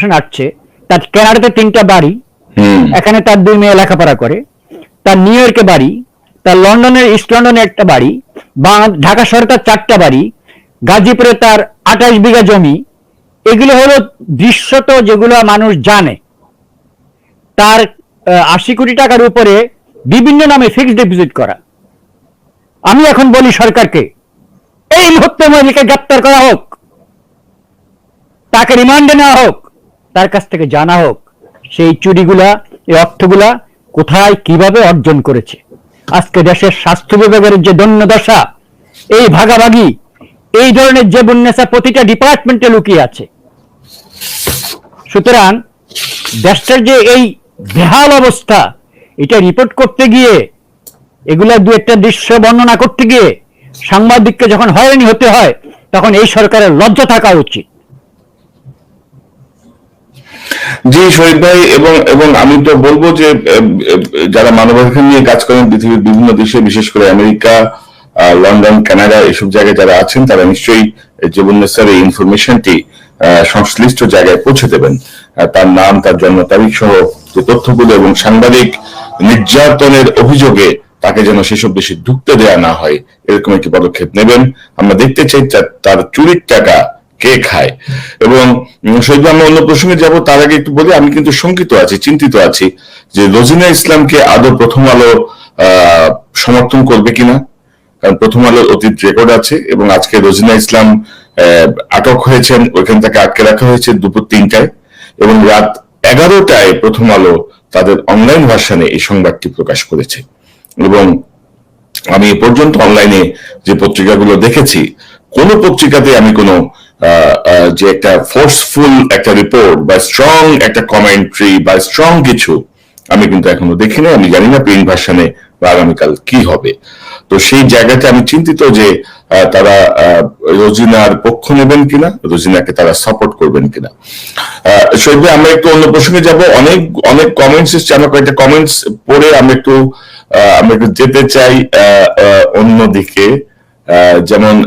Information আসছে তার কানাডাতে তিনটা বাড়ি এখানে তার দুই মেয়ে লেখাপড়া করে তার নিউ ইয়র্কে বাড়ি তার লন্ডনের ইস্ট লন্ডনে একটা বাড়ি বা ঢাকা শহরে তার চারটা বাড়ি গাজীপুরে তার আঠাশ বিঘা জমি এগুলো হলো দৃশ্যত যেগুলো মানুষ জানে। তার আশি কোটি টাকার উপরে বিভিন্ন নামে ফিক্সড ডিপোজিট করা। আমি এখন বলি সরকারকে এই মুহূর্তে মহিলাকে গ্রেপ্তার করা হোক তাকে রিমান্ডে নেওয়া হোক তার কাছ থেকে জানা হোক সেই চুরিগুলা, এই অর্থগুলা কোথায় কীভাবে অর্জন করেছে। আজকে দেশের স্বাস্থ্য বিভাগের যে দন্য দশা, এই ভাগাভাগি, এই ধরনের যে বন্যাসা প্রতিটা ডিপার্টমেন্টে লুকিয়ে আছে। সুতরাং দেশটার যে এই বেহাল অবস্থা, এটা রিপোর্ট করতে গিয়ে, এগুলা দু একটা দৃশ্য বর্ণনা করতে গিয়ে সাংবাদিককে যখন হয়রানি হতে হয়, তখন এই সরকারের লজ্জা থাকা উচিত। জি শহীদ ভাই, এবং এবং আমি তো বলব যে যারা মানবাধিকার নিয়ে কাজ করেন পৃথিবীর বিভিন্ন দেশে, বিশেষ করে আমেরিকা লন্ডন, কানাডা, এসব জায়গায় যারা আছেন, তারা নিশ্চয়ই জীবনেশ্বর এই ইনফরমেশনটি সংশ্লিষ্ট জায়গায় পৌঁছে দেবেন। তার নাম, তার জন্ম তারিখ সহ যে তথ্যগুলো এবং সাংবাদিক নির্যাতনের অভিযোগে তাকে যেন সেসব দেশে ঢুকতে দেয়া না হয়, এরকম একটি পদক্ষেপ নেবেন। আমরা দেখতে চাই তার চুরির টাকা কে খায়? এবং শহীদ আমরা অন্য প্রসঙ্গে যাব, তার আগে একটু বলি, আমি কিন্তু শঙ্কিত আছি, চিন্তিত আছি যে রোজিনা ইসলামকে আদৌ প্রথম আলো সমর্থন করবে কিনা? কারণ প্রথম আলোর অতীত রেকর্ড আছে, এবং আজকে রোজিনা ইসলাম আটক হয়েছেন, ওইখান থেকে আটকে রাখা হয়েছে দুপুর তিনটায়, এবং রাত এগারোটায় প্রথম আলো তাদের অনলাইন ভার্সানে এই সংবাদটি প্রকাশ করেছে। এবং আমি এ পর্যন্ত অনলাইনে যে পত্রিকাগুলো দেখেছি, কোন পত্রিকাতে আমি কোনো যে একটা ফোর্সফুল একটা রিপোর্ট বা স্ট্রং একটা কমেন্ট্রি বা স্ট্রং কিছু আমি কিন্তু এখনও দেখিনি, আমি জানি না প্রিন্ট ভার্সনে বা আগামীকাল কি হবে। তো সেই জায়গাতে আমি চিন্তিত যে তারা রোজিনার পক্ষ নেবেন কিনা, রোজিনাকে তারা সাপোর্ট করবেন কিনা। শহীদ আমরা একটু অন্য প্রসঙ্গে যাব। অনেক অনেক কমেন্টস এসছে, আমরা কয়েকটা কমেন্টস পড়ে আমরা একটু আমরা একটু যেতে চাই অন্যদিকে। যেমন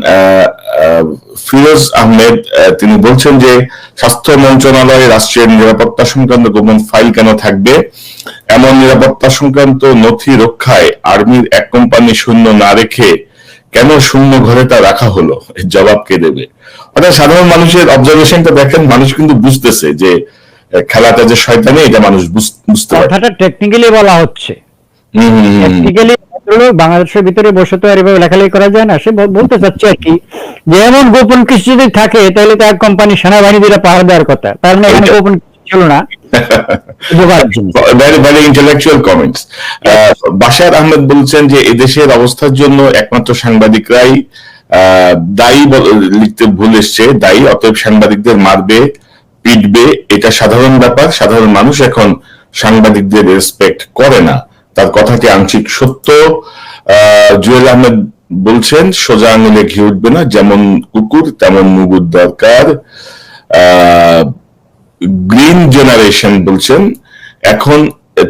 ফিরোজ আহমেদ তিনি বলছেন যে স্বাস্থ্য মন্ত্রণালয়ে রাষ্ট্রের নিরাপত্তা সংক্রান্ত গোপন ফাইল কেন থাকবে? এমন নিরাপত্তা সংক্রান্ত নথি রক্ষায় আর্মির এক কোম্পানি শূন্য না রেখে কেন শূন্য ঘরে তা রাখা হলো? এর জবাব কে দেবে? অর্থাৎ সাধারণ মানুষের অবজারভেশনটা দেখেন মানুষ কিন্তু বুঝতেছে যে খেলাটা যে শয়তানি এটা মানুষ বুঝ- বুঝতে টেকনিক্যালি বলা হচ্ছে। হুম, টেকনিক্যালি বাংলাদেশের ভিতরে বসে তো আর এভাবে লেখালেখি করা যায় না। সে বলতে চাচ্ছে আর কি যে এমন গোপন কিছু যদি থাকে তাহলে কোম্পানি সেনাবাহিনী পাহাড় দেওয়ার কথা। তার মানে এখানে গোপন ছিল না। ইন্টেলেকচুয়াল কমেন্টস বাশার আহমেদ বলছেন যে এদেশের অবস্থার জন্য একমাত্র সাংবাদিকরাই আহ, দায়ী লিখতে ভুল এসছে। দায়ী অতএব সাংবাদিকদের মারবে পিটবে। এটা সাধারণ ব্যাপার। সাধারণ মানুষ এখন সাংবাদিকদের রেসপেক্ট করে না। কথাটি আংশিক সত্য। জুয়েল আহমেদ বলছেন, সোজা আঙুলে ঘি উঠবে না, যেমন কুকুর, তেমন মুগুর দরকার। গ্রিন জেনারেশন বলছেন, এখন,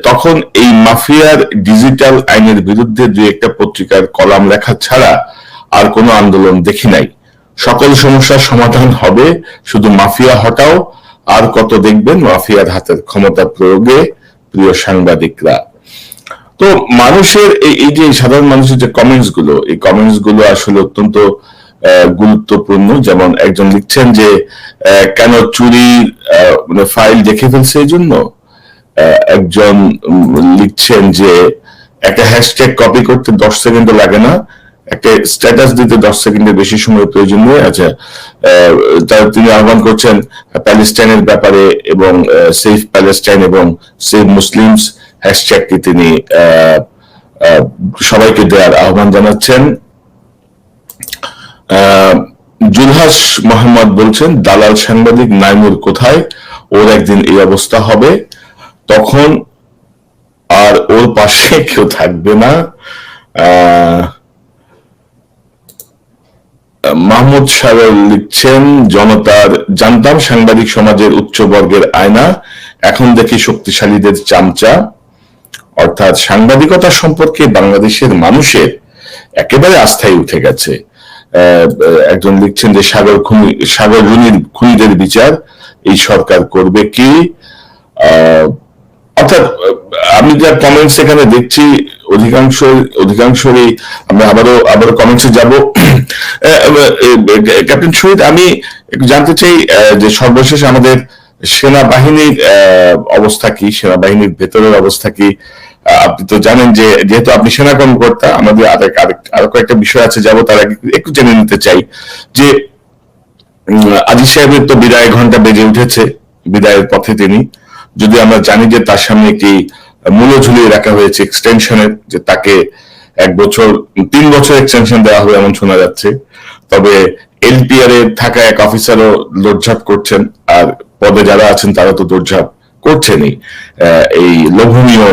তখন এই মাফিয়ার ডিজিটাল আইনের বিরুদ্ধে দুই একটা পত্রিকার কলাম লেখা ছাড়া আর কোনো আন্দোলন দেখি নাই। সকল সমস্যার সমাধান হবে, শুধু মাফিয়া হটাও, আর কত দেখবেন মাফিয়ার হাতের ক্ষমতা প্রয়োগে, প্রিয় সাংবাদিকরা। তো মানুষের এই যে সাধারণ মানুষের যে কমেন্টসগুলো, এই কমেন্টসগুলো আসলে অত্যন্ত গুরুত্বপূর্ণ। যেমন একজন লিখছেন যে কেন চুরি মানে ফাইল দেখে ফেলছে এই জন্য? একজন লিখছেন যে, একটা হ্যাশট্যাগ কপি করতে দশ সেকেন্ড লাগে না। একটা স্ট্যাটাস দিতে দশ সেকেন্ডের বেশি সময় প্রয়োজন নেই আচ্ছা তার তিনি আহ্বান করছেন, প্যালেস্টাইনের ব্যাপারে এবং সেফ প্যালেস্টাইন এবং সেফ মুসলিমস হ্যাশট্যাগটি তিনি সবাইকে দেওয়ার আহ্বান জানাচ্ছেন। জুলহাস মোহাম্মদ বলছেন, দালাল সাংবাদিক নাইমুর কোথায়? ওর একদিন এই অবস্থা হবে। তখন আর ওর পাশে কেউ থাকবে না। মাহমুদ সাগর লিখছেন, জনতার জানতাম সাংবাদিক সমাজের উচ্চ বর্গের আয়না, এখন দেখি শক্তিশালীদের চামচা। অর্থাৎ সাংবাদিকতা সম্পর্কে বাংলাদেশের মানুষের একেবারে আস্থায় উঠে গেছে। একজন লিখছেন যে সাগর খুনি, সাগর রুনির খুনিদের বিচার এই সরকার করবে কি? অর্থাৎ আমি যা কমেন্টস এখানে দেখছি, অধিকাংশ, অধিকাংশরই আমরা আবারও আবারও কমেন্টসে যাব। ক্যাপ্টেন শহীদ আমি জানতে চাই যে সর্বশেষ আমাদের সেনাবাহিনীর অবস্থা কি? সেনাবাহিনীর ভেতরের অবস্থা কি? আপনি তো জানেন যে যেহেতু আপনি সেনা কর্মকর্তা, আমাদের আরও কয়েকটা বিষয় আছে যাব, তার আগে একটু জেনে নিতে চাই যে আজিজ সাহেবের তো বিদায় ঘণ্টা বেজে উঠেছে, বিদায়ের পথে তিনি। যদি আমরা জানি যে তার সামনে একটি মূল্য ঝুলিয়ে রাখা হয়েছে এক্সটেনশনের যে তাকে এক বছর, তিন বছর এক্সটেনশন দেওয়া হবে এমন শোনা যাচ্ছে। তবে এলপিআর এ থাকা এক অফিসারও দৌড়ঝাঁপ করছেন, আর পদে যারা আছেন, তারা তো দৌড়ঝাঁপ করছেনই এই লোভনীয়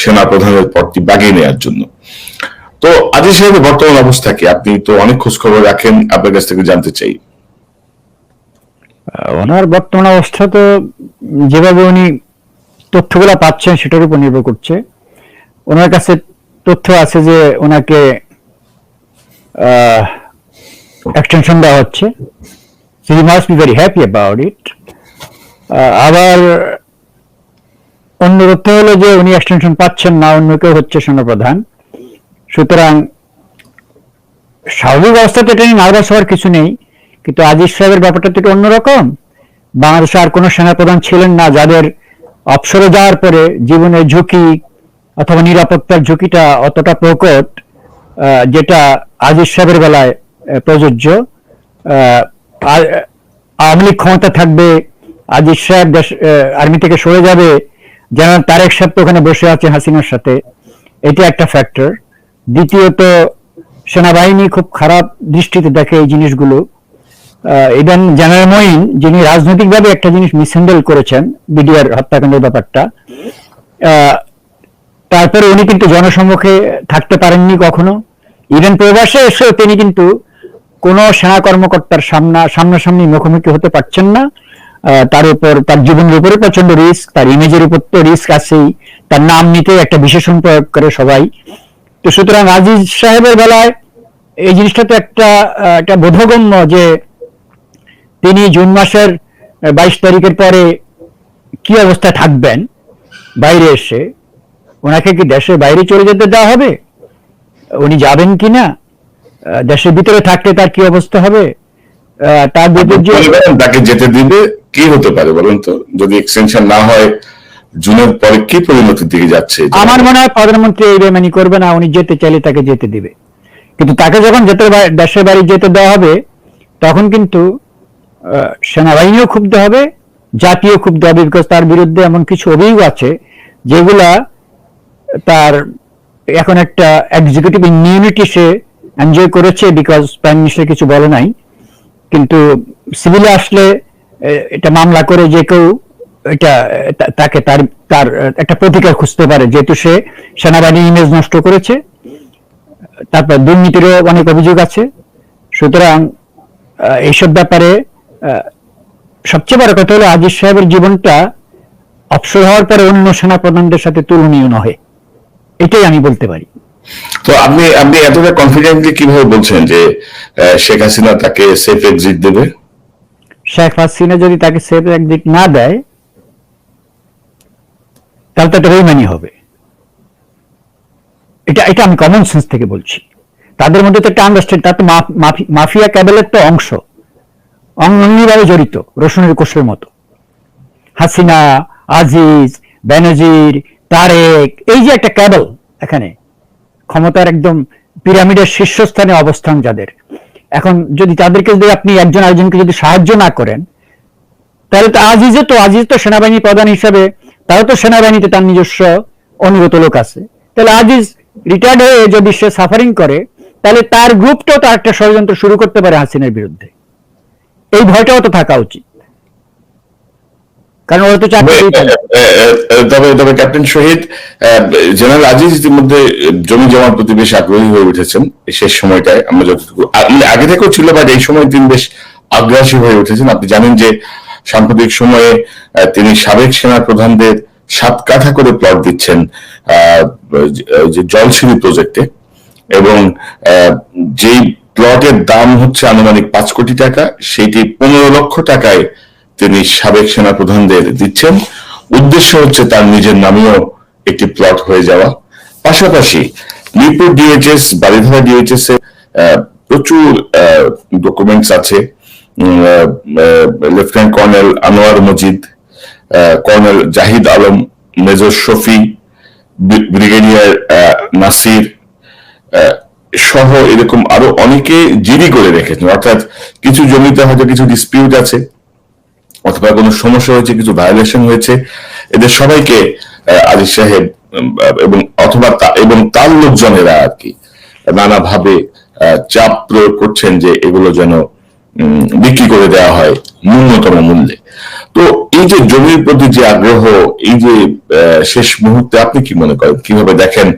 সেনা প্রধানের পদটি বাগিয়ে নেওয়ার জন্য। তো আজিজ সাহেবের বর্তমান অবস্থা কি? আপনি তো অনেক খোঁজ খবর রাখেন, আপনার কাছ থেকে জানতে চাই। ওনার বর্তমান অবস্থা তো যেভাবে উনি তথ্যগুলো পাচ্ছেন, সেটার উপর নির্ভর করছে। ওনার কাছে তথ্য আছে যে ওনাকে এক্সটেনশন দেওয়া হচ্ছে। He must be very happy about it আবার অন্য তথ্য হলো যে উনি এক্সটেনশন পাচ্ছেন না, অন্য কেউ হচ্ছে সেনাপ্রধান। সুতরাং স্বাভাবিক অবস্থাতে এটা নিয়ে নার্ভাস হওয়ার কিছু নেই, কিন্তু আজিজ সাহেবের ব্যাপারটা একটু অন্যরকম। বাংলাদেশে আর কোনো সেনাপ্রধান ছিলেন না, যাদের অবসরে যাওয়ার পরে জীবনের ঝুঁকি অথবা নিরাপত্তার ঝুঁকিটা অতটা প্রকট যেটা আজিজ সাহেবের বেলায় প্রযোজ্য। আওয়ামী লীগ ক্ষমতা থাকবে আজিজ সাহেব আর্মি থেকে সরে যাবে। যেমন তারেক সাহেব তো ওখানে বসে আছে হাসিনার সাথে। এটা একটা ফ্যাক্টর দ্বিতীয়ত, সেনাবাহিনী খুব খারাপ দৃষ্টিতে দেখে এই জিনিসগুলো। ইভেন জেনারেল মঈন, যিনি রাজনৈতিকভাবে একটা জিনিস মিসহ্যান্ডেল করেছেন, বিডিআর হত্যাকাণ্ডের ব্যাপারটা তারপরে উনি কিন্তু জনসম্মুখে থাকতে পারেননি কখনো। ইভেন প্রবাসে এসেও তিনি কিন্তু কোন সেনা কর্মকর্তার সামনা, সামনাসামনি মুখোমুখি হতে পারছেন না। তার উপর, তার জীবনের উপরে প্রচণ্ড রিস্ক তার ইমেজের উপর তো রিস্ক আছেই, তার নাম নিতে একটা বিশেষণ প্রয়োগ করে সবাই। তো সুতরাং আজিজ সাহেবের বেলায় এই জিনিসটা তো একটা একটা বোধগম্য যে তিনি জুন মাসের বাইশ তারিখের পরে কি অবস্থায় থাকবেন, বাইরে এসে, ওনাকে কি দেশের বাইরে চলে যেতে দেওয়া হবে? উনি যাবেন কি না দেশের ভিতরে থাকলে তার কি অবস্থা হবে? তার যে তাকে যেতে দিবে কি হতে পারে বলুন তো? যদি এক্সটেনশন না হয় জুনের পরে কি পরিণতির দিকে যাচ্ছে? আমার মনে হয় প্রধানমন্ত্রী এই বেমানি করবে না উনি যেতে চাইলে তাকে যেতে দিবে। কিন্তু তাকে যখন যেতে দেশের বাড়ি যেতে দেওয়া হবে তখন কিন্তু সেনাবাহিনীও ক্ষুব্ধ হবে জাতীয় ক্ষুব্ধ হবে বিকজ তার বিরুদ্ধে এমন কিছু অভিযোগ আছে যেগুলা তার এখন একটা এক্সিকিউটিভ ইমিউনিটি সে এনজয় করেছে বিকজ প্রাইম মিনিস্টার কিছু বলে নাই। কিন্তু সিভিলে আসলে এটা মামলা করে যে কেউ এটা তাকে তার তার, একটা প্রতিকার খুঁজতে পারে, যেহেতু সে সেনাবাহিনীর ইমেজ নষ্ট করেছে। তারপর দুর্নীতিরও অনেক অভিযোগ আছে। সুতরাং এইসব ব্যাপারে সবচেয়ে বড় কথা হলো আজিজ সাহেবের জীবনটা অবসর হওয়ার পরে অন্য সেনা প্রধানদের সাথে তুলনীয় নহে। এটাই আমি বলতে পারি। তো আপনি আপনি এতটা কনফিডেন্টলি কীভাবে বলছেন যে শেখ হাসিনা তাকে সেফ এক্সিট দেবে? শেখ হাসিনা যদি তাকে সেফ একদিক না দেয়, তাহলে তো একটা বেইমানি হবে। এটা এটা আমি কমন সেন্স থেকে বলছি। তাদের মধ্যে তো একটা আন্ডারস্ট্যান্ড তার তো মাফিয়া ক্যাবেলের তো অংশ। অঙ্গিভাবে জড়িত রসুনের কোষের মতো। হাসিনা, আজিজ, বেনজির, তারেক, এই যে একটা ক্যাবেল এখানে ক্ষমতার একদম পিরামিডের শীর্ষস্থানে অবস্থান যাদের। এখন যদি তাদেরকে যদি আপনি একজন আরেকজনকে যদি সাহায্য না করেন, তাহলে তো আজিজে তো, আজিজ তো সেনাবাহিনী প্রধান হিসাবে, তারও তো সেনাবাহিনীতে তার নিজস্ব অনুগত লোক আছে। তাহলে আজিজ রিটায়ার্ড হয়ে যদি সে সাফারিং করে, তাহলে তার গ্রুপটাও তার একটা ষড়যন্ত্র শুরু করতে পারে হাসিনের বিরুদ্ধে। এই ভয়টাও তো থাকা উচিত। কারণ ওরা তো চাকরি তবে তবে ক্যাপ্টেন শহীদ জেনারেল আজিজ ইতিমধ্যে জমি জমার প্রতি বেশ আগ্রহী হয়ে উঠেছেন শেষ সময়টায় আমরা যতটুকু মানে আগে থেকেও ছিল বাট এই সময় তিনি বেশ আগ্রাসী হয়ে উঠেছেন। আপনি জানেন যে সাম্প্রতিক সময়ে তিনি সাবেক সেনা প্রধানদের সাত কাঠা করে প্লট দিচ্ছেন আহ, যে- জলসিঁড়ি প্রজেক্টে এবং আহ, যেই প্লটের দাম হচ্ছে আনুমানিক পাঁচ কোটি টাকা সেটি পনেরো লক্ষ টাকায় তিনি সাবেক সেনাপ্রধানদের দিচ্ছেন। উদ্দেশ্য হচ্ছে তার নিজের নামেও একটি প্লট হয়ে যাওয়া। পাশাপাশি Mirpur D H S Baridhara D H S এ প্রচুর ডকুমেন্টস আছে। Lieutenant colonel Anwar Majid colonel Zahid Alam major Shafi brigadier Nasir সহ এরকম আরও অনেকে জিডি করে রেখেছেন। অর্থাৎ কিছু জমিতে হয়তো কিছু ডিসপিউট আছে। অথবা কোনো সমস্যা হয়েছে, কিছু ভায়োলেশন হয়েছে, এদের সবাইকে আজিজ সাহেব এবং অথবা এবং তার লোকজনেরা আর কি, নানাভাবে চাপ প্রয়োগ করছেন যে এগুলো যেন বিক্রি করে দেওয়া হয় ন্যূনতম মূল্যে। তো এই যে জমির প্রতি যে আগ্রহ, এই যে শেষ মুহূর্তে আপনি কি মনে করেন? কীভাবে দেখেন?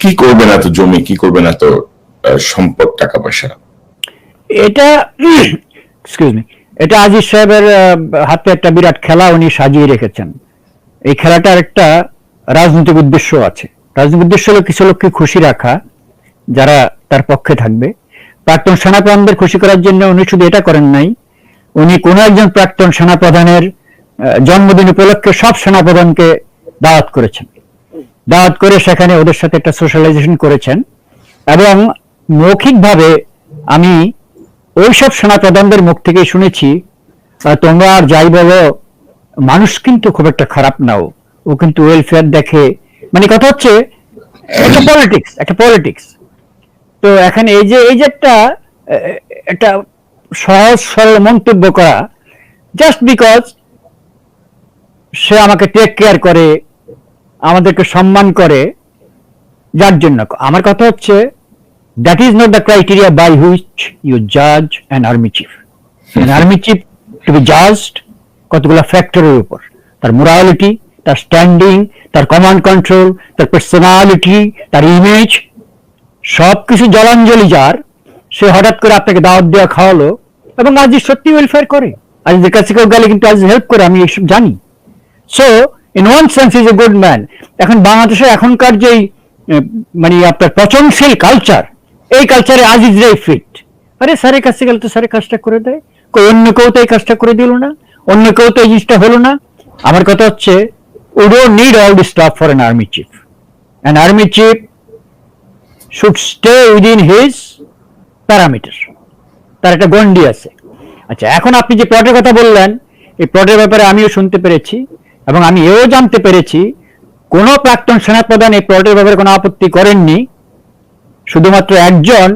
কি করবেন এত জমি? কি করবেন এত সম্পদ টাকা পয়সা এটা এটা আজিজ সাহেবের হাতে একটা বিরাট খেলা উনি সাজিয়ে রেখেছেন। এই খেলাটার একটা রাজনৈতিক উদ্দেশ্য আছে। রাজনৈতিক উদ্দেশ্য হলো কিছু লোককে খুশি রাখা, যারা তার পক্ষে থাকবে। প্রাক্তন সেনাপ্রধানদের খুশি করার জন্য উনি শুধু এটা করেন নাই, উনি কোন একজন প্রাক্তন সেনাপ্রধানের জন্মদিন উপলক্ষে সব সেনাপ্রধানকে দাওয়াত করেছেন। দাওয়াত করে সেখানে ওদের সাথে একটা সোশ্যালাইজেশন করেছেন। এবং মৌখিকভাবে আমি ওইসব সেনাপ্রধানদের মুখ থেকে শুনেছি তোমরা আর যাই বলো, মানুষ কিন্তু খুব একটা খারাপ নাও। ও কিন্তু ওয়েলফেয়ার দেখে মানে কথা হচ্ছে, একটা পলিটিক্স একটা পলিটিক্স তো এখানে এই যে এই যে একটা একটা সহজ, সরল মন্তব্য করা জাস্ট বিকজ সে আমাকে টেক কেয়ার করে, আমাদেরকে সম্মান করে, যার জন্য। আমার কথা হচ্ছে that is not the criteria by which you জাজ an army chief an army chief to be judged কতগুলো ফ্যাক্টরের উপর? তার মোরালিটি তার স্ট্যান্ডিং তার কমান্ড কন্ট্রোল তার পার্সোনালিটি তার ইমেজ সবকিছু জলাঞ্জলি যার সে হঠাৎ করে আপনাকে দাওয়াত দেওয়া খাওয়ালো এবং আজ সত্যি ওয়েলফেয়ার করে আজদের কাছে কেউ গেলে কিন্তু আজ হেল্প করে আমি এসব জানি। So in one sense is a good man এখন বাংলাদেশে এখনকার যেই মানে আপনার পচনশীল কালচার এই কালচারে আজিজরাই ফিট আরে স্যারের কাছে গেলে তো স্যারের কাজটা করে দেয়। কই অন্য কেউ তো এই কাজটা করে দিল না। অন্য কেউ তো এই জিনিসটা হলো না। আমার কথা হচ্ছে we don't need all this stuff for an army chief an army chief should stay within his parameter তার একটা গন্ডি আছে। আচ্ছা এখন আপনি যে প্লটের কথা বললেন, এই প্লটের ব্যাপারে আমিও শুনতে পেরেছি এবং আমি এও জানতে পেরেছি, কোন প্রাক্তন সেনাপ্রধান এই প্লটের ব্যাপারে কোনো আপত্তি করেননি। শুধুমাত্র একজন,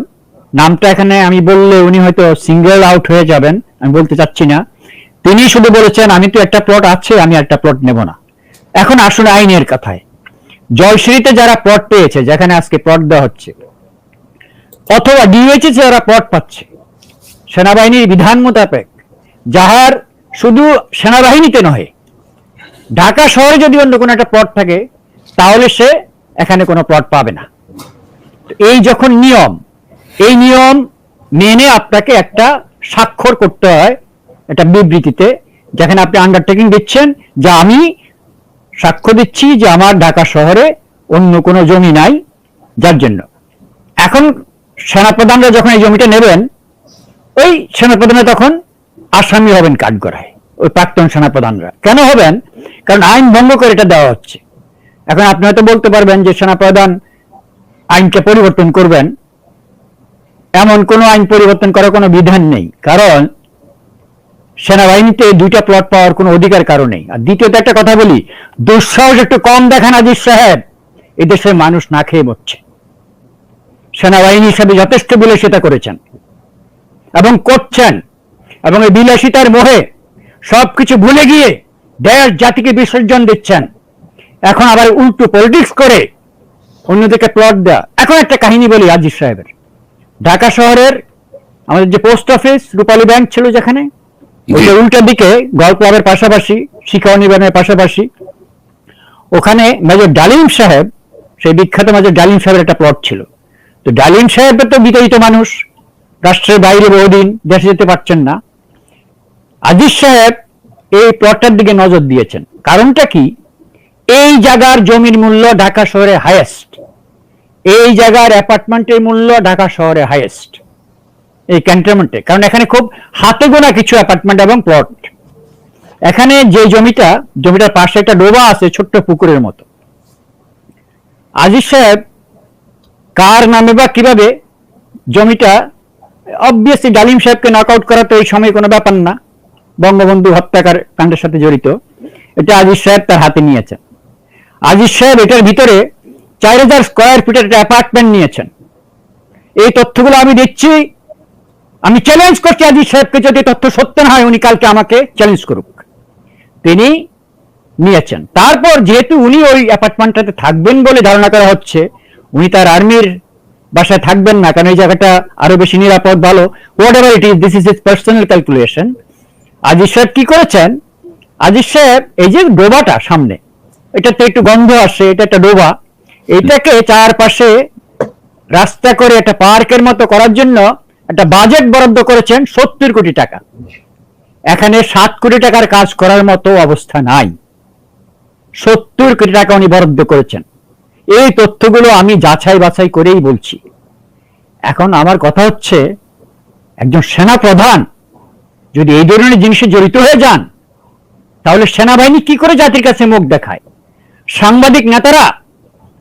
নামটা এখানে আমি বললে উনি হয়তো সিঙ্গেল আউট হয়ে যাবেন, আমি বলতে চাচ্ছি না। তিনি শুধু বলেছেন, আমি তো একটা প্লট আছে, আমি একটা প্লট নেব না। এখন আসুন আইনের কথায়। জয়শ্রীতে যারা প্লট পেয়েছে, যেখানে আজকে প্লট দেওয়া হচ্ছে, অথবা ডিএইচএস যারা প্লট পাচ্ছে, সেনাবাহিনীর বিধান মোতাবেক, যাহার শুধু সেনাবাহিনীতে নহে, ঢাকা শহরে যদি অন্য কোনো একটা প্লট থাকে, তাহলে সে এখানে কোনো প্লট পাবে না। এই যখন নিয়ম, এই নিয়ম মেনে আপনাকে একটা স্বাক্ষর করতে হয়, একটা বিবৃতিতে, যেখানে আপনি আন্ডারটেকিং দিচ্ছেন যে আমি সাক্ষ্য দিচ্ছি যে আমার ঢাকা শহরে অন্য কোনো জমি নাই, যার জন্য। এখন সেনাপ্রধানরা যখন এই জমিটা নেবেন, ওই সেনাপ্রধানে তখন আসামি হবেন কাঠগড়ায়, ওই প্রাক্তন সেনাপ্রধানরা। কেন হবেন? কারণ আইন ভঙ্গ করে এটা দেওয়া হচ্ছে। এখন আপনি হয়তো বলতে পারবেন যে সেনাপ্রধান আইনকে পরিবর্তন করবেন, এমন কোনো আইন পরিবর্তন করার কোনো বিধান নেই। কারণ সেনাবাহিনীতে দুইটা প্লট পাওয়ার কোনো অধিকার কারও নেই। আর দ্বিতীয়ত একটা কথা বলি, দুঃসাহস একটু কম দেখান আজিজ সাহেব এদেশের মানুষ না খেয়ে মরছে। সেনাবাহিনী হিসাবে যথেষ্ট বলে সেটা করেছেন। এবং করছেন। এবং এই বিলাসিতার মোহে সবকিছু ভুলে গিয়ে দেশ জাতিকে বিসর্জন দিচ্ছেন। এখন আবার উল্টো পলিটিক্স করে অন্যদিকে প্লট দেওয়া এখন একটা কাহিনী বলি আজিজ সাহেবের। ঢাকা শহরের আমাদের যে পোস্ট অফিস রূপালী ব্যাংক ছিল যেখানে ওইটা উল্টা দিকে গল্প ক্লাবের পাশাপাশি শিক্ষা নিবানের পাশাপাশি ওখানে মেজর ডালিম সাহেব সেই বিখ্যাত মেজর ডালিম সাহেবের একটা প্লট ছিল। তো ডালিম সাহেবের তো বিতাড়িত মানুষ রাষ্ট্রের বাইরে বহুদিন দেশে যেতে পারছেন না। আজিজ সাহেব এই প্লটটার দিকে নজর দিয়েছেন। কারণটা কি? এই জায়গার জমির মূল্য ঢাকা শহরে হাইয়েস্ট এই জায়গার অ্যাপার্টমেন্টের মূল্য ঢাকা শহরে হাইয়েস্ট এই ক্যান্টনমেন্টে কারণ এখানে খুব হাতে গোনা কিছু অ্যাপার্টমেন্ট এবং প্লট এখানে যে জমিটা, জমিটার পাশে একটা ডোবা আছে, ছোট্ট পুকুরের মতো। আজিজ সাহেব কার নামে বা কীভাবে জমিটা অবভিয়াসলি ডালিম সাহেবকে নক আউট করা তো এই সময় কোনো ব্যাপার না। বঙ্গবন্ধু হত্যাকার কাণ্ডের সাথে জড়িত। এটা আজিজ সাহেব তার হাতে নিয়েছেন। আজিজ সাহেব এটার ভিতরে চার হাজার স্কোয়ার ফিটের একটা অ্যাপার্টমেন্ট নিয়েছেন। এই তথ্যগুলো আমি দিচ্ছি। আমি চ্যালেঞ্জ করছি আজিজ সাহেবকে যদি তথ্য সত্য না হয়, উনি কালকে আমাকে চ্যালেঞ্জ করুক। তিনি নিয়েছেন। তারপর যেহেতু উনি ওই অ্যাপার্টমেন্টটাতে থাকবেন বলে ধারণা করা হচ্ছে, উনি তার আর্মির বাসায় থাকবেন না, কারণ এই জায়গাটা আরও বেশি নিরাপদ, ভালো। Whatever it is this is is personal calculation Aziz সাহেব কি করেছেন? আজিজ সাহেব এই যে ডোবাটা সামনে, এটাতে একটু গন্ধ আসে, এটা একটা ডোবা। এটাকে চারপাশে রাস্তা করে একটা পার্কের মতো করার জন্য একটা বাজেট বরাদ্দ করেছেন সত্তর কোটি টাকা। এখানে সাত কোটি টাকার কাজ করার মতো অবস্থা নাই। সত্তর কোটি টাকা উনি বরাদ্দ করেছেন। এই তথ্যগুলো আমি যাচাই বাছাই করেই বলছি। এখন আমার কথা হচ্ছে, একজন সেনা প্রধান যদি এই ধরনের জিনিসে জড়িত হয়ে যান, তাহলে সেনাবাহিনী কি করে জাতির কাছে মুখ দেখায়? সাংবাদিক নেতারা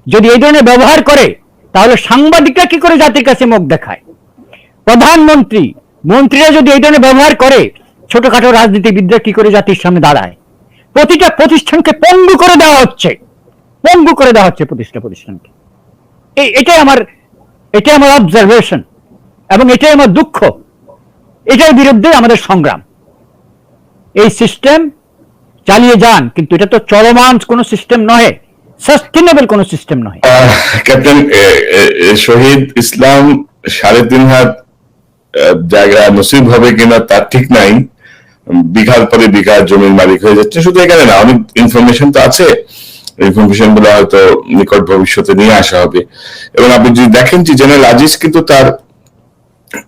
যদি এই ধরনের ব্যবহার করে, তাহলে সাংবাদিকরা কি করে জাতির কাছে মুখ দেখায়? প্রধানমন্ত্রী, মন্ত্রীরা যদি এই ধরনের ব্যবহার করে, ছোটখাটো রাজনীতিবিদরা কি করে জাতির সামনে দাঁড়ায়? প্রতিটা প্রতিষ্ঠানকে পঙ্গু করে দেওয়া হচ্ছে। পঙ্গু করে দেওয়া হচ্ছে প্রতিষ্ঠা প্রতিষ্ঠানকে। এই, এটাই আমার এটাই আমার অবজারভেশন এবং এটাই আমার দুঃখ। এটার বিরুদ্ধে আমাদের সংগ্রাম। এই সিস্টেম চালিয়ে যান, কিন্তু এটা তো চলমান কোনো সিস্টেম নয় সাস্টেনেবল কোনো সিস্টেম নয়। ক্যাপ্টেন শহীদ ইসলাম সাড়ে তিন হাত জায়গা নসিব হবে কিনা তার ঠিক নাই। বিঘার পরে বিঘা জমির মালিক হয়ে যাচ্ছে। শুধু এখানে না, অনেক ইনফরমেশন তো আছে। ইনফরমেশনগুলো হয়তো নিকট ভবিষ্যতে নিয়ে আসা হবে। এবং আপনি যদি দেখেন যে জেনারেল আজিজ কিন্তু তার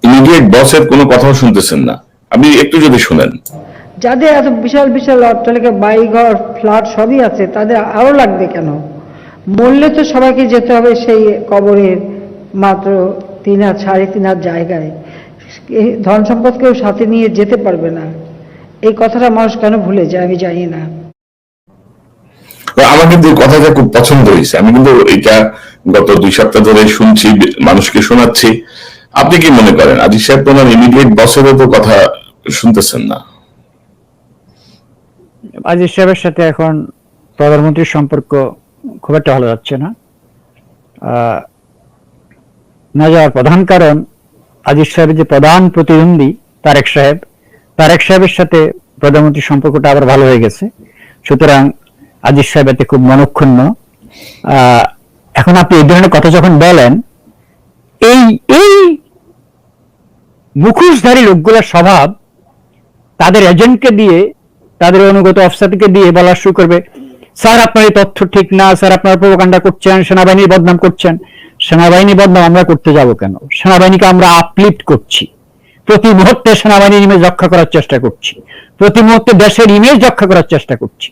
ইমিডিয়েট বসের কোনো কথাও শুনতেছেন না। আপনি একটু যদি শুনেন। যাদের এত বিশাল বিশাল অট্টালিকা, বাড়িঘর, ফ্ল্যাট সবই আছে, তাদের আরও লাগবে কেন? মরলে তো সবাইকে যেতে হবে সেই কবরের মাত্র তিন হাত, সাড়ে তিন হাত জায়গায়। ধন সম্পদ কেউ সাথে নিয়ে যেতে পারবে না। এই কথাটা মানুষ কেন ভুলে যায় আমি জানি না। আমার কিন্তু কথাটা খুব পছন্দ হয়েছে। আমি কিন্তু এটা গত দুই সপ্তাহ ধরে শুনছি, মানুষকে শোনাচ্ছি। আপনি কি মনে করেন? আজিজ সাহেব ওনার ইমিডিয়েট বসেরও তো কথা শুনতেছেন না। আজিজ সাহেবের সাথে এখন প্রধানমন্ত্রীর সম্পর্ক খুব একটা ভালো যাচ্ছে না। না যাওয়ার প্রধান কারণ আজিজ সাহেবের যে প্রধান প্রতিদ্বন্দ্বী তারেক সাহেব, তারেক সাহেবের সাথে প্রধানমন্ত্রীর সম্পর্কটা আবার ভালো হয়ে গেছে। সুতরাং আজিজ সাহেব এতে খুব মনক্ষুণ্ণ। এখন আপনি এই ধরনের কথা যখন বলেন, এই এই মুখোশধারী লোকগুলোর স্বভাব তাদের এজেন্টকে দিয়ে তাদের অনুগত অফিসারকে দিয়ে বলা শুরু করবে। স্যার, আপনার এই তথ্য ঠিক না। স্যার, আপনার প্রোপাগান্ডা করছেন সেনাবাহিনীর বদনাম করছেন। সেনাবাহিনী বদনাম আমরা করতে যাব কেন? সেনাবাহিনীকে আমরা আপলিফট করছি। প্রতি মুহূর্তে সেনাবাহিনীর ইমেজ রক্ষা করার চেষ্টা করছি। প্রতি মুহূর্তে দেশের ইমেজ রক্ষা করার চেষ্টা করছি।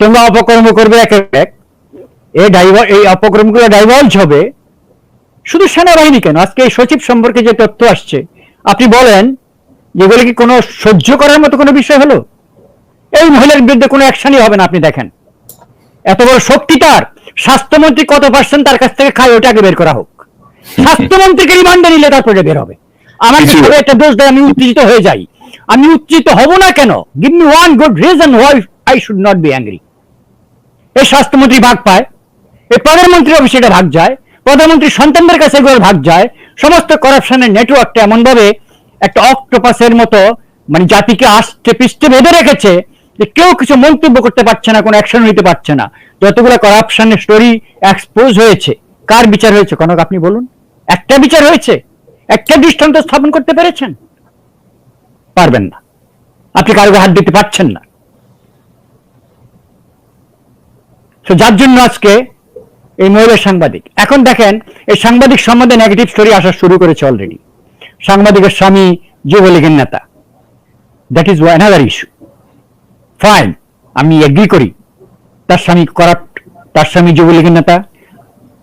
তোমরা অপকর্ম করবে এক এক এই ডাইভার এই অপকর্মগুলো ডাইভার্জ হবে শুধু সেনাবাহিনী কেন? আজকে এই সচিব সম্পর্কে যে তথ্য আসছে, আপনি বলেন যেগুলো কি কোনো সহ্য করার মতো কোনো বিষয় হলো? এই মহিলার বিরুদ্ধে কোনো অ্যাকশনই হবে না আপনি দেখেন। এত বড় শক্তি তার। স্বাস্থ্যমন্ত্রী কত পার্সেন্ট তার কাছ থেকে খায় ওটাকে বের করা হোক। স্বাস্থ্যমন্ত্রীকে রিমান্ডে নিলে তারপরে বের হবে। আমাকে কিছু- একটা দোষ দেয় আমি উত্তেজিত হয়ে যাই। আমি উত্তেজিত হব না কেন? Give me one good reason why I should not be angry এই স্বাস্থ্যমন্ত্রী ভাগ পায় এই প্রধানমন্ত্রী অফিসে এটা ভাগ যায় প্রধানমন্ত্রীর সন্তানদের কাছে এগুলোর ভাগ যায়। সমস্ত করাপশনের নেটওয়ার্কটা এমনভাবে একটা অক্টোপাসের মতো মানে জাতিকে আষ্টে পিষ্টে বেঁধে রেখেছে যে কেউ কিছু মন্তব্য করতে পারছে না, কোনো অ্যাকশন নিতে পারছে না। যতগুলো করাপশনের স্টোরি এক্সপোজ হয়েছে, কার বিচার হয়েছে? কনক, আপনি বলুন। একটা বিচার হয়েছে? একটা দৃষ্টান্ত স্থাপন করতে পেরেছেন? পারবেন না। আপনি কারও হাত দিতে পারছেন না। তো যার জন্য আজকে এই মহিলা সাংবাদিক, এখন দেখেন, এই সাংবাদিক সম্বন্ধে নেগেটিভ স্টোরি আসা শুরু করেছে অলরেডি সাংবাদিকের স্বামী যুবলীগের নেতা that is another issue fine আমি এগ্রি করি। তার স্বামী করাপ্ট তার স্বামী যুবলীগের নেতা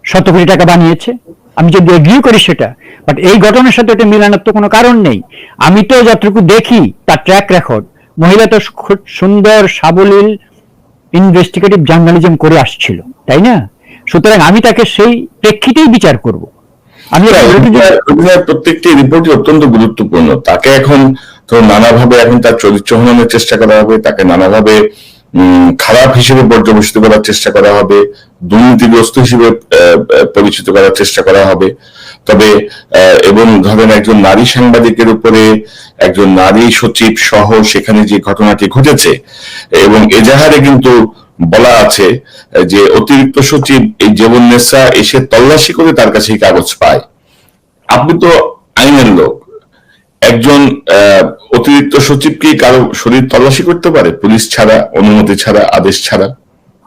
শত কোটি টাকা বানিয়েছে। আমি যদি এগ্রি করি সেটা বাট এই ঘটনার সাথে এটা মিলানোর তো কোনো কারণ নেই। আমি তো যতটুকু দেখি তার ট্র্যাক রেকর্ড মহিলা তো খুব সুন্দর সাবলীল ইনভেস্টিগেটিভ জার্নালিজম করে আসছিল তাই না? সুতরাং আমি তাকে সেই প্রেক্ষিতেই বিচার করব। আমি হ্যাঁ, প্রত্যেকটি রিপোর্টই অত্যন্ত গুরুত্বপূর্ণ। তাকে এখন তো নানাভাবে এখন তার চরিত্র হননের চেষ্টা করা হবে, তাকে নানাভাবে খারাপ হিসেবে পর্যবেসিত করার চেষ্টা করা হবে, দুর্নীতিগ্রস্ত হিসেবে পরিচিত করার চেষ্টা করা হবে। তবে এবং ধরেন একজন নারী সাংবাদিকের উপরে একজন নারী সচিব সহ সেখানে যে ঘটনাটি ঘটেছে, এবং এজাহারে কিন্তু বলা আছে যে অতিরিক্ত সচিব এই জেবন্নেসা এসে তল্লাশি করে তার কাছে কাগজ পায়। আপনি তো আইনের লোক। একজন অতিরিক্ত সচিব কি কারও শরীর তল্লাশি করতে পারে? পুলিশ ছাড়া অনুমতি ছাড়া আদেশ ছাড়া?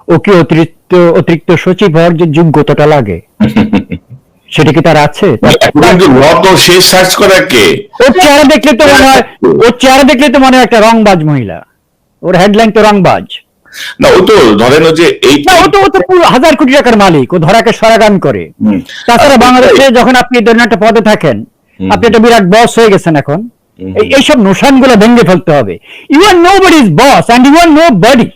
ওকে অতিরিক্ত অতিরিক্ত সচিব হওয়ার যে যোগ্যতাটা লাগে সেটা কি তার আছে? সে সার্চ করা কে? ওর চেহারা দেখলে তো মনে হয় ওর চেহারা দেখলে তো মনে হয় একটা রংবাজ মহিলা। ওর হেডলাইন তো রংবাজ। না ও তো ধরেন যে এই ও তো ও তো হাজার কোটি টাকার মালিক ও ধরাকে সরাগান করে। তাছাড়া বাংলাদেশে যখন আপনি এই ধরনের একটা পদে থাকেন আপনি একটা বিরাট বস হয়ে গেছেন এখন। এইসব নোশানগুলো ভেঙে ফেলতে হবে। You are nobody's boss and you are nobody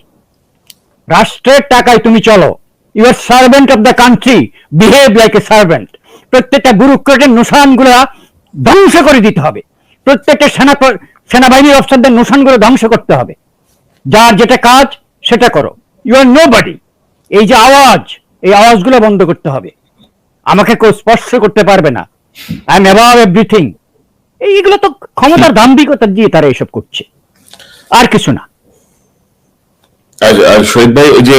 রাষ্ট্রের টাকায় তুমি চলো। You are servant of the country behave like a servant প্রত্যেকটা ব্যুরোক্রেটের নোশান ধ্বংস করে দিতে হবে। প্রত্যেকটা সেনা সেনাবাহিনীর অফিসারদের নোশানগুলো ধ্বংস করতে হবে। যার যেটা কাজ সেটা করো। ইউ আর নো বডি এই যে আওয়াজ এই আওয়াজগুলো বন্ধ করতে হবে। আমাকে কেউ স্পর্শ করতে পারবে না। আই এম অ্যাবাভ এভরিথিং এইগুলো তো ক্ষমতার দাম্ভিকতা দিয়ে তারা এসব করছে। আর কিছু না। আর শহীদ ভাই ওই যে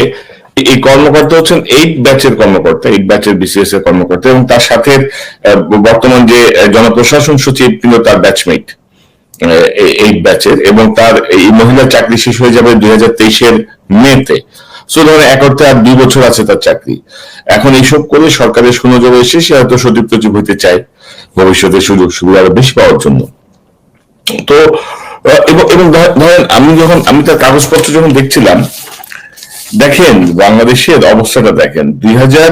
এই কর্মকর্তা হচ্ছেন এইট ব্যাচের কর্মকর্তা এইট ব্যাচের বিসিএস এর কর্মকর্তা এবং তার সাথে বর্তমান যে জনপ্রশাসন সচিব তিনি তার ব্যাচমেট এইট ব্যাচের এবং তার এই মহিলা চাকরি শেষ হয়ে যাবে দুই হাজার তেইশের মেতে। সো ধরেন এক অর্থে আর দুই বছর আছে তার চাকরি। এখন এইসব করে সরকারের সুনজর এসে সে হয়তো সচিব সচিব হইতে চায়। ভবিষ্যতে সুযোগ সুবিধা আরও বেশি পাওয়ার জন্য। তো এবং ধরেন আমি যখন, আমি তার কাগজপত্র যখন দেখছিলাম, দেখেন বাংলাদেশের অবস্থাটা দেখেন। দুই হাজার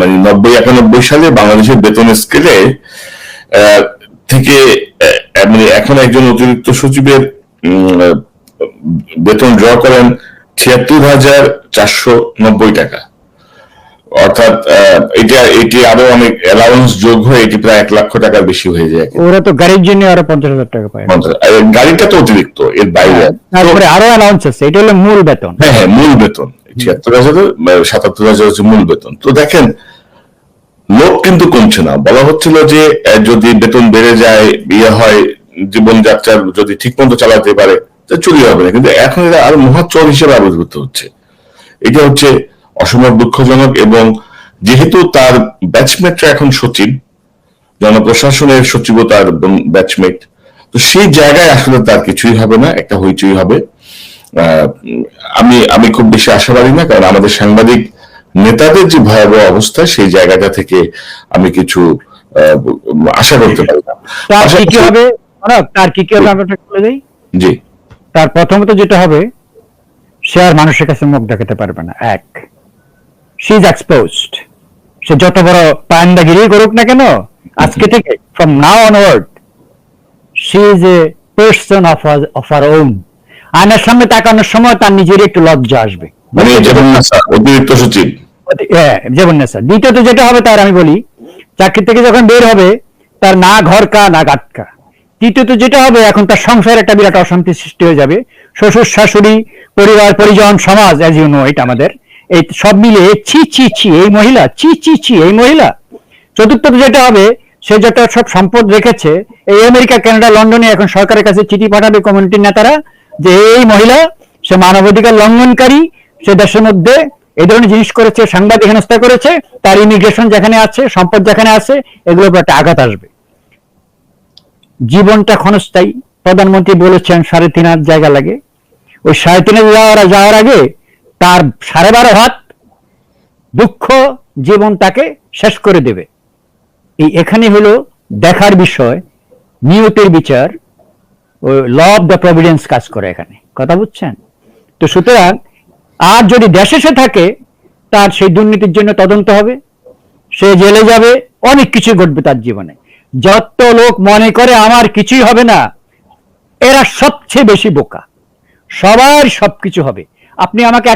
মানে নব্বই, একানব্বই সালে বাংলাদেশের বেতন স্কেলে থেকে মানে এখন একজন অতিরিক্ত সচিবের বেতন ড্র করেন ছিয়াত্তর হাজার চারশো নব্বই টাকা। অর্থাৎ এটা এটি আরও অনেক অ্যালাউন্স যোগ হয়ে এটি প্রায় এক লক্ষ টাকার বেশি হয়ে যায়। ওরা তো গাড়ির জন্য আরও পঞ্চাশ হাজার টাকা পায়। গাড়িটা তো অতিরিক্ত এর বাইরে। তারপরে আরও অ্যালাউন্স আছে এটা হলো মূল বেতন। হ্যাঁ হ্যাঁ মূল বেতন ছিয়াত্তর হাজার সাতাত্তর হাজার হচ্ছে মূল বেতন। তো দেখেন লোক কিন্তু কমছে না। বলা হচ্ছিল যে যদি বেতন বেড়ে যায় ইয়ে হয় জীবনযাত্রা যদি ঠিক মতো চালাতে পারে তা চুরি হবে না। কিন্তু এখন এরা আরও মহাচর হিসেবে আবির্ভূত হচ্ছে। এটা হচ্ছে অসম্ভব দুঃখজনক এবং যেহেতু তার ব্যাচমেটরা এখন সচিব জনপ্রশাসনের সচিবও তার ব্যাচমেট তো সেই জায়গায় আসলে তার কিছুই হবে না একটা হইচই হবে। আমি আমি খুব বেশি আশাবাদী না কারণ আমাদের সাংবাদিক নেতাদের যে ভয়াবহ অবস্থা সেই জায়গাটা থেকে আমি কিছু আশা করতে পারি না। তার কি কি হবে? তার কি কি হবে আমরা একটু বলে দেই? জি। তার প্রথমত যেটা হবে সে আর মানুষের কাছে মুখ দেখাতে পারবে না। এক সি ইজ এক্সপোজড সে যত বড় পান্ডাগিরি করুক না কেন আজকে থেকে from now onward she is a person of of her own আয়নার সামনে তাকানোর সময় তার নিজের একটু লজ্জা আসবে। মানে যেমন স্যার, অতিরিক্ত সচিব। হ্যাঁ যেমন না স্যার। দ্বিতীয়ত যেটা হবে তার আমি বলি চাকরি থেকে যখন বের হবে তার না ঘর কা না গাটকা তৃতীয়ত যেটা হবে, এখন তার সংসারে একটা বিরাট অশান্তি সৃষ্টি হয়ে যাবে। শ্বশুর, শাশুড়ি, পরিবার, পরিজন, সমাজ অ্যাজ ইউ নো এটা আমাদের। এই সব মিলে ছি ছি ছি, এই মহিলা, ছি ছি ছি, এই মহিলা। চতুর্থত যেটা হবে, সে যত সব সম্পদ রেখেছে, এই আমেরিকা, কানাডা, লন্ডনে এখন সরকারের কাছে চিঠি পাঠাবে কমিউনিটির নেতারা যে এই মহিলা, সে মানবাধিকার লঙ্ঘনকারী, সে দেশের মধ্যে এই ধরনের জিনিস করেছে, সাংবাদিক হেনস্থা করেছে, তার ইমিগ্রেশন যেখানে আছে, সম্পদ যেখানে আছে, এগুলোর উপর একটা আঘাত আসবে। জীবনটা ক্ষণস্থায়ী। প্রধানমন্ত্রী বলেছেন সাড়ে তিন হাত জায়গা লাগে। ওই সাড়ে তিন হাজার যাওয়ার আগে তার সাড়ে বারো হাত দুঃখ জীবন তাকে শেষ করে দেবে। এই এখানে হলো দেখার বিষয়, নিয়তের বিচার ল অফ দ্য প্রভিডেন্স কাজ করে এখানে। কথা বুঝছেন? তো সুতরাং আর যদি দেশে সে থাকে, তার সেই দুর্নীতির জন্য তদন্ত হবে। সে জেলে যাবে, অনেক কিছু ঘটবে তার জীবনে। যত লোক মনে করে আমার কিছুই হবে না, এরা সবচেয়ে বেশি বোকা। সবার সবকিছু হবে। আপনি আমাকে